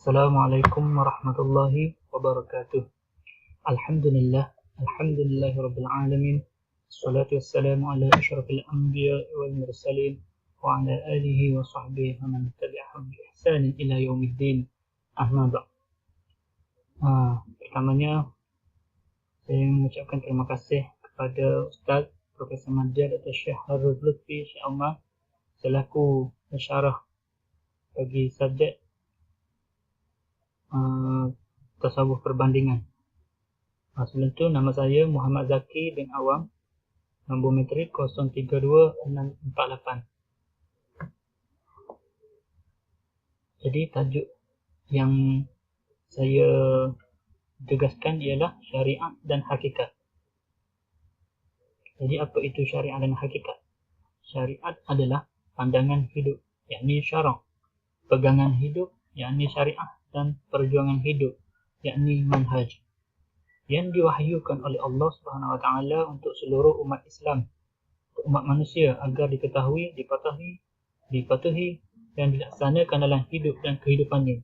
السلام عليكم ورحمة الله وبركاته. الحمد لله الحمد لله رب العالمين الصلاة والسلام على أشرف الأنبياء والمرسلين وعلى آله وصحبه ومن تبعهم بإحسان إلى يوم الدين. أما بعد. Nah, pertamanya saya mengucapkan terima kasih kepada Ustaz Profesor Madad atau Syekh Harul Lutfi Syekh Omar selaku pensyarah bagi subjek uh, tasawuf perbandingan. Uh, sebelum tu nama saya Muhammad Zaki bin Awam nombor metrik 032648. Jadi tajuk yang saya tegaskan ialah syariat dan hakikat. Jadi apa itu syariat dan hakikat? Syariat adalah pandangan hidup, yakni syarak. Pegangan hidup, yakni syariat dan perjuangan hidup, yakni manhaj yang diwahyukan oleh Allah Subhanahu Wa Taala untuk seluruh umat Islam, untuk umat manusia agar diketahui, dipatuhi, dipatuhi dan dilaksanakan dalam hidup dan kehidupannya.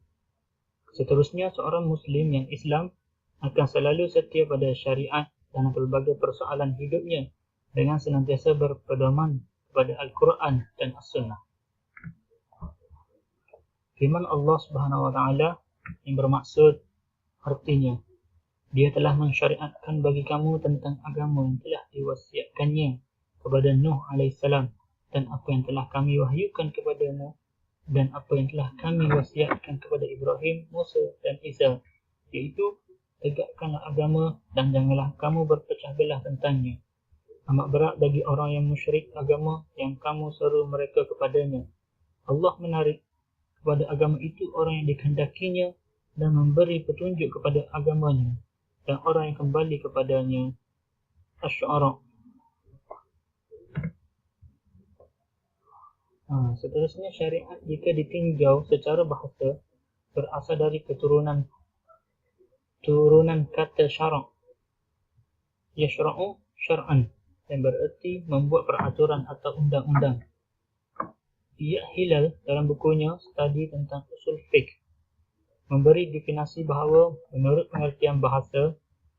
Seterusnya, seorang Muslim yang Islam akan selalu setia pada syariat dalam pelbagai persoalan hidupnya dengan senantiasa berpedoman kepada Al-Quran dan As-Sunnah. Firman Allah Subhanahu Wa Taala yang bermaksud artinya dia telah mensyariatkan bagi kamu tentang agama yang telah diwasiatkannya kepada Nuh AS dan apa yang telah kami wahyukan kepadamu dan apa yang telah kami wasiatkan kepada Ibrahim, Musa dan Isa iaitu tegakkanlah agama dan janganlah kamu berpecah belah tentangnya. Amat berat bagi orang yang musyrik agama yang kamu seru mereka kepadanya. Allah menarik kepada agama itu orang yang dikehendakinya dan memberi petunjuk kepada agamanya dan orang yang kembali kepadanya asy'ara. Ha, seterusnya syariat jika ditinjau secara bahasa berasal dari keturunan turunan kata syarak yashra'u syar'an yang bererti membuat peraturan atau undang-undang hilal dalam bukunya studi tentang usul fiqh memberi definisi bahawa menurut pengertian bahasa,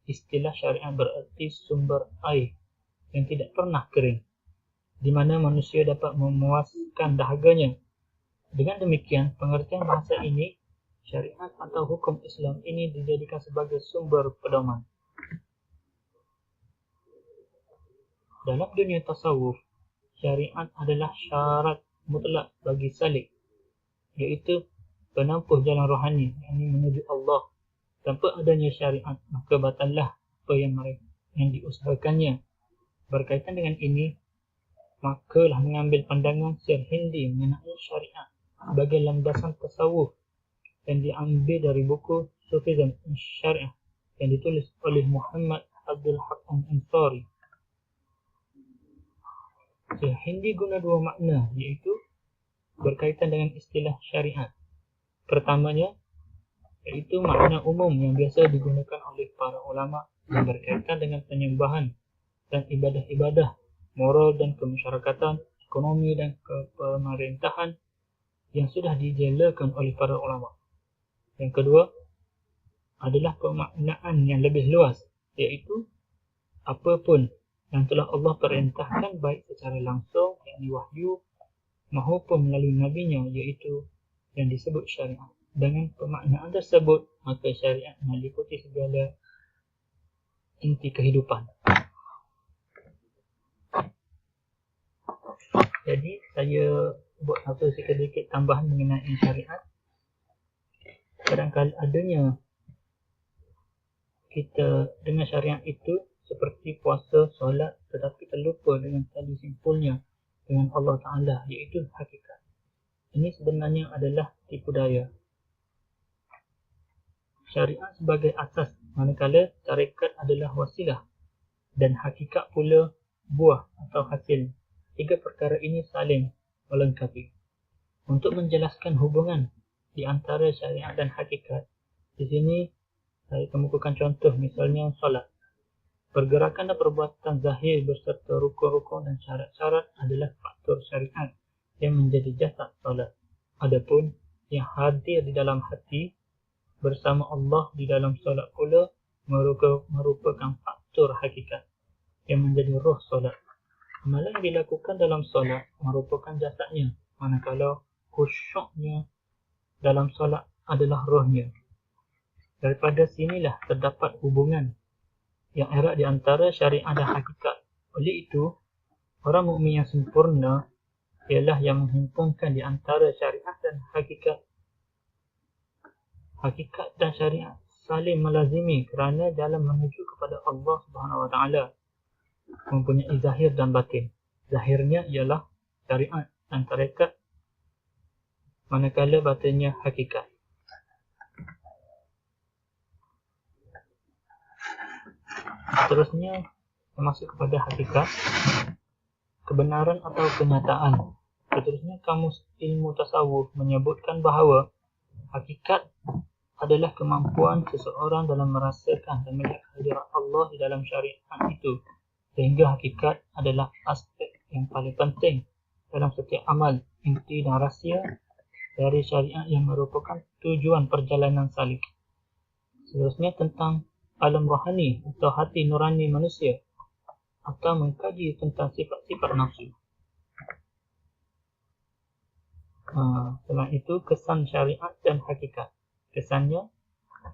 istilah syariat bererti sumber air yang tidak pernah kering, di mana manusia dapat memuaskan dahaganya. Dengan demikian, pengertian bahasa ini, syariat atau hukum Islam ini dijadikan sebagai sumber pedoman. Dalam dunia tasawuf, syariat adalah syarat mutlak bagi salik, iaitu penempuh jalan rohani yang menuju Allah. Tanpa adanya syariat maka batallah apa yang mereka yang diusahakannya. Berkaitan dengan ini makalah mengambil pandangan Syekh Hindi mengenai syariat sebagai landasan tasawuf yang diambil dari buku Sufism Syariah yang ditulis oleh Muhammad Abdul Hakam Ansari Syekh Hindi guna dua makna iaitu berkaitan dengan istilah syariat Pertamanya, iaitu makna umum yang biasa digunakan oleh para ulama yang berkaitan dengan penyembahan dan ibadah-ibadah, moral dan kemasyarakatan, ekonomi dan kepemerintahan yang sudah dijelakan oleh para ulama. Yang kedua adalah pemaknaan yang lebih luas, iaitu apapun yang telah Allah perintahkan baik secara langsung, yakni wahyu, maupun melalui nabinya, iaitu yang disebut syariat. Dengan pemaknaan tersebut, maka syariat meliputi segala inti kehidupan. Jadi, saya buat satu sedikit tambahan mengenai syariat. Kadang-kadang adanya kita dengan syariat itu seperti puasa, solat tetapi terlupa dengan tali simpulnya dengan Allah Ta'ala iaitu hakikat. Ini sebenarnya adalah tipu daya. Syariat sebagai asas manakala tarekat adalah wasilah dan hakikat pula buah atau hasil. Tiga perkara ini saling melengkapi. Untuk menjelaskan hubungan di antara syariat dan hakikat, di sini saya kemukakan contoh misalnya solat. Pergerakan dan perbuatan zahir berserta rukun-rukun dan syarat-syarat adalah faktor syariat yang menjadi jasad solat. Adapun yang hadir di dalam hati bersama Allah di dalam solat pula merupakan faktor hakikat yang menjadi roh solat. Amalan yang dilakukan dalam solat merupakan jasadnya, manakala khusyuknya dalam solat adalah rohnya. Daripada sinilah terdapat hubungan yang erat di antara syariat dan hakikat. Oleh itu, orang mukmin yang sempurna ialah yang menghimpunkan di antara syariat dan hakikat hakikat dan syariat saling melazimi kerana jalan menuju kepada Allah Subhanahu Wa Taala mempunyai zahir dan batin. Zahirnya ialah syariat dan tarekat manakala batinnya hakikat. Seterusnya masuk kepada hakikat kebenaran atau kenyataan. Seterusnya kamus ilmu tasawuf menyebutkan bahawa hakikat adalah kemampuan seseorang dalam merasakan dan melihat hadirat Allah di dalam syariat itu. Sehingga hakikat adalah aspek yang paling penting dalam setiap amal, inti dan rahsia dari syariat yang merupakan tujuan perjalanan salik. Seterusnya tentang alam rohani atau hati nurani manusia atau mengkaji tentang sifat-sifat nafsu. Ha, selain itu, kesan syariat dan hakikat kesannya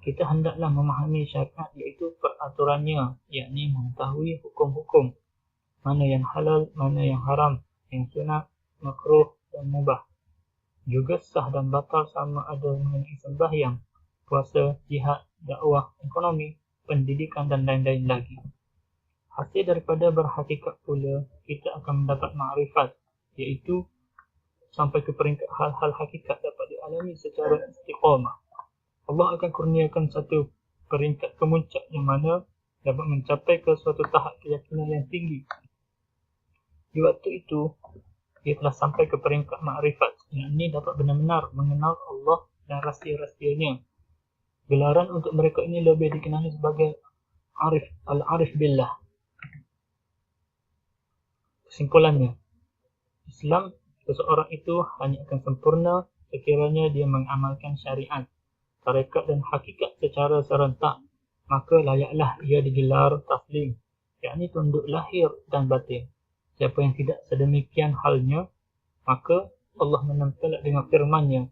kita hendaklah memahami syariat iaitu peraturannya yakni mengetahui hukum-hukum mana yang halal, mana yang haram, yang sunat, makruh dan mubah. Juga sah dan batal sama ada mengenai sembahyang, puasa, jihad, dakwah, ekonomi, pendidikan dan lain-lain lagi. Hasil daripada berhakikat pula, kita akan mendapat makrifat iaitu sampai ke peringkat hal-hal hakikat dapat dialami secara istiqamah. Allah akan kurniakan satu peringkat kemuncak yang mana dapat mencapai ke suatu tahap keyakinan yang tinggi. Di waktu itu, ia telah sampai ke peringkat makrifat yang ini dapat benar-benar mengenal Allah dan rahsia-rahsianya. Gelaran untuk mereka ini lebih dikenali sebagai Arif Al-Arif Billah. Kesimpulannya, Islam seseorang itu hanya akan sempurna sekiranya dia mengamalkan syariat tarekat dan hakikat secara serentak, maka layaklah ia digelar taslim, yakni tunduk lahir dan batin. Siapa yang tidak sedemikian halnya, maka Allah menempel dengan firman-Nya.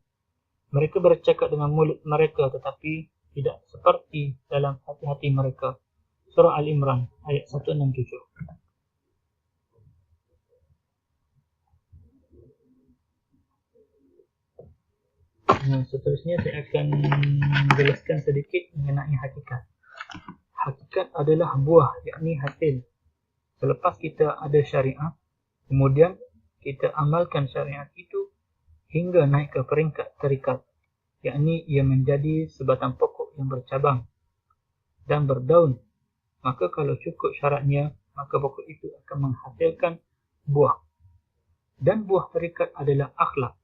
Mereka bercakap dengan mulut mereka tetapi tidak seperti dalam hati-hati mereka. Surah Al-Imran ayat 167. Nah, seterusnya saya akan menjelaskan sedikit mengenai hakikat. Hakikat adalah buah, yakni hasil. Selepas kita ada syariat, kemudian kita amalkan syariat itu hingga naik ke peringkat terikat, yakni ia menjadi sebatang pokok yang bercabang dan berdaun. Maka kalau cukup syaratnya, maka pokok itu akan menghasilkan buah. Dan buah terikat adalah akhlak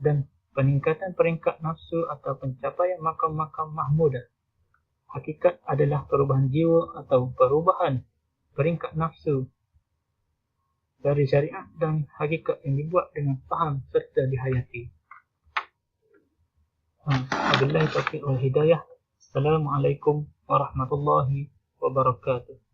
dan peningkatan peringkat nafsu atau pencapaian makam-makam mahmudah. Hakikat adalah perubahan jiwa atau perubahan peringkat nafsu dari syariat dan hakikat yang dibuat dengan faham serta dihayati. Wabillahi taufiq wal hidayah. Assalamualaikum warahmatullahi wabarakatuh.